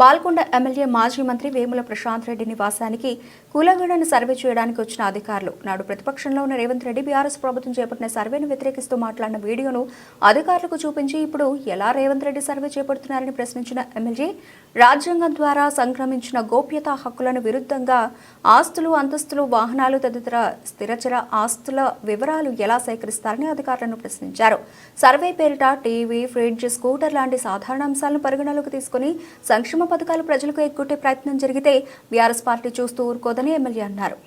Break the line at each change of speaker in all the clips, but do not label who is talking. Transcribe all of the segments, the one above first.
Balkonda MLA మాజీ మంత్రి వేముల ప్రశాంత్ రెడ్డి నివాసానికి కులగణను సర్వే చేయడానికి వచ్చిన అధికారులు. నాడు ప్రతిపక్షంలో ఉన్న రేవంత్ రెడ్డి బీఆర్ఎస్ ప్రభుత్వం చేపట్టిన సర్వేను వ్యతిరేకిస్తూ మాట్లాడిన వీడియోను అధికారులకు చూపించి ఇప్పుడు ఎలా రేవంత్ రెడ్డి సర్వే చేపడుతున్నారని ప్రశ్నించిన ఎమ్మెల్యే రాజ్యాంగం ద్వారా సంక్రమించిన గోప్యతా హక్కులను విరుద్ధంగా ఆస్తులు అంతస్తులు వాహనాలు తదితర స్థిరచర ఆస్తుల వివరాలు ఎలా సేకరిస్తారని అధికారులను ప్రశ్నించారు. సర్వే పేరిట టీవీ ఫ్రిడ్జ్ స్కూటర్ లాంటి సాధారణ అంశాలను పరిగణలోకి తీసుకుని సంక్షేమ పథకాలు ప్రజలకు ఎగ్గొట్టే ప్రయత్నం జరిగితే బీఆర్ఎస్ పార్టీ చూస్తూ ఊరుకోదని ఎమ్మెల్యే అన్నారు.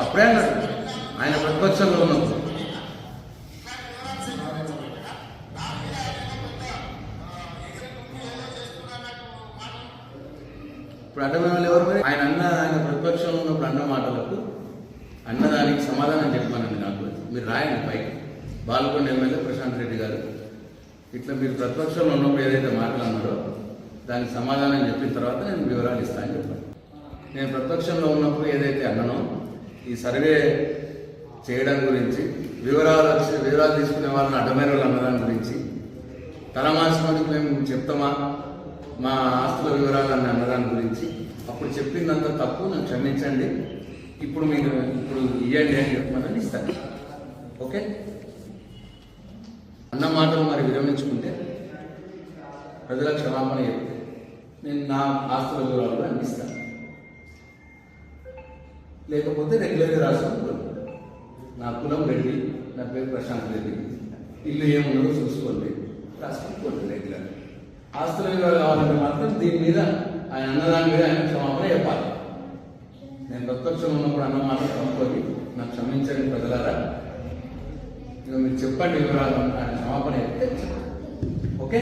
అప్పుడే ఆయన ప్రతిపక్షంలో ఉన్నప్పుడు. ఇప్పుడు అడ్డమైన ఎవరు మరి? ఆయన అన్న ఆయన ప్రతిపక్షంలో ఉన్నప్పుడు అన్న మాటలకు అన్నదానికి సమాధానం చెప్పానండి నాకు. మీరు రాయండి పైకి. బాలకొండ ఎమ్మెల్యే ప్రశాంత్ రెడ్డి గారు. ఇట్లా మీరు ప్రతిపక్షంలో ఉన్నప్పుడు ఏదైతే మాటలు దానికి సమాధానం చెప్పిన తర్వాత నేను వివరాలు ఇస్తాను చెప్పాను. నేను ప్రతిపక్షంలో ఉన్నప్పుడు ఏదైతే అన్నానో ఈ సర్వే చేయడం గురించి వివరాలు వచ్చి వివరాలు తీసుకునే వాళ్ళని అడ్డమైన వాళ్ళు అన్నదాని గురించి తల మార్చుకోవడానికి మేము చెప్తామా? మా ఆస్తుల వివరాలు అన్న అన్నదాని గురించి. అప్పుడు చెప్పిందంత తప్పు నన్ను క్షమించండి. ఇప్పుడు మీరు ఇప్పుడు ఇవ్వండి అని చెప్పమని ఇస్తాను. ఓకే? అన్న మాటలు మరి విరమించుకుంటే ప్రజల క్షమాపణ చెప్తే నేను నా ఆస్తుల వివరాలు కూడా అందిస్తాను లేకపోతే రెగ్యులర్గా రాసుకుంటాను. నా కులం రెడ్డి నా పేరు ప్రశాంత్ రెడ్డి. ఇల్లు ఏముందో చూసుకోండి. రాసుకుంటుకోండి రెగ్యులర్గా. ఆస్తుల వివరాలు కావాలంటే మాత్రం దీని మీద ఆయన అన్నదాని మీద ఆయన క్షమాపణ చెప్పాలి. నేను ప్రత్యక్షం ఉన్నప్పుడు అన్న మాట కనుక్కొని నాకు క్షమించండి ప్రజలారా. ఇక మీరు చెప్పండి వివరాలు ఆయన క్షమాపణ చెప్తే ఓకే?